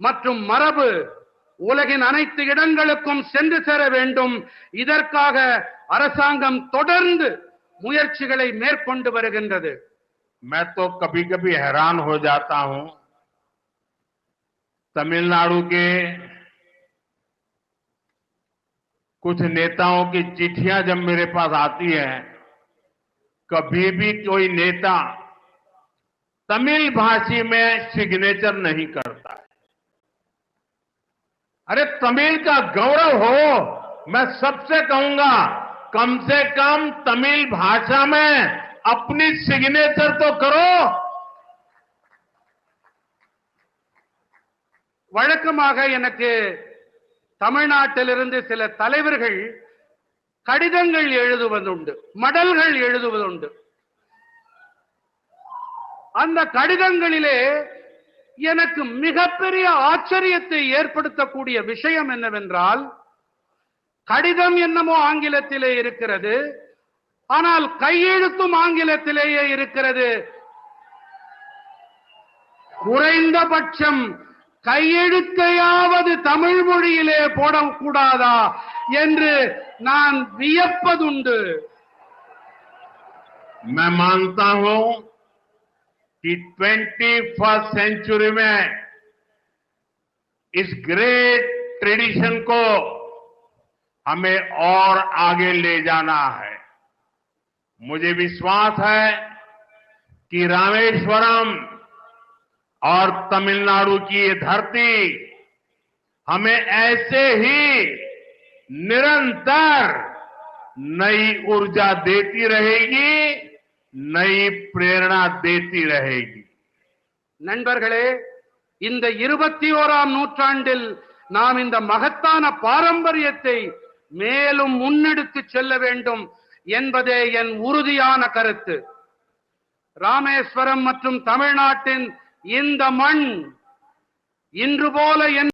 மற்றும் மரபு உலகின் அனைத்து இடங்களுக்கும் சென்று சேர வேண்டும் இதற்காக அரசாங்கம் தொடர்ந்து முயற்சிகளை மேற்கொண்டு வருகின்றது मैं तो कभी कभी हैरान हो जाता हूं तमिलनाडु के कुछ नेताओं की चिट्ठियां जब मेरे पास आती है कभी भी कोई नेता तमिल भाषी में सिग्नेचर नहीं करता है अरे तमिल का गौरव हो मैं सबसे कहूंगा कम से कम तमिल भाषा में अपनी सिग्नेचर तो करो வழக்கமாக எனக்கு தமிழ்நாட்டிலிருந்து சில தலைவர்கள் கடிதங்கள் எழுதுவதுண்டு மடல்கள் எழுதுவதுண்டு அந்த கடிதங்களிலே எனக்கு மிகப்பெரிய ஆச்சரியத்தை ஏற்படுத்தக்கூடிய விஷயம் என்னவென்றால் கடிதம் என்னமோ ஆங்கிலத்திலே இருக்கிறது ஆனால் கையெழுத்தும் ஆங்கிலத்திலேயே இருக்கிறது குறைந்தபட்சம் கையெழுத்தையாவது தமிழ் மொழியிலே போடக்கூடாதா என்று நான் வியப்பதுண்டு मैं मानता हूं कि ट्वेंटी फ़र्स्ट सेंचुरी में इस ग्रेट ट्रेडिशन को हमें और आगे ले जाना है। मुझे विश्वास है कि रामेश्वरम और तमिलनाडु की ये धरती हमें ऐसे ही निरंतर नई ऊर्जा देती रहेगी நை பிரேரணா தேத்தி ரஹேகி நண்பர்களே இந்த இருபத்தி ஓராம் நூற்றாண்டில் நாம் இந்த மகத்தான பாரம்பரியத்தை மேலும் முன்னெடுத்து செல்ல வேண்டும் என்பதே என் உறுதியான கருத்து. ராமேஸ்வரம் மற்றும் தமிழ்நாட்டின் இந்த மண் இன்று போல என்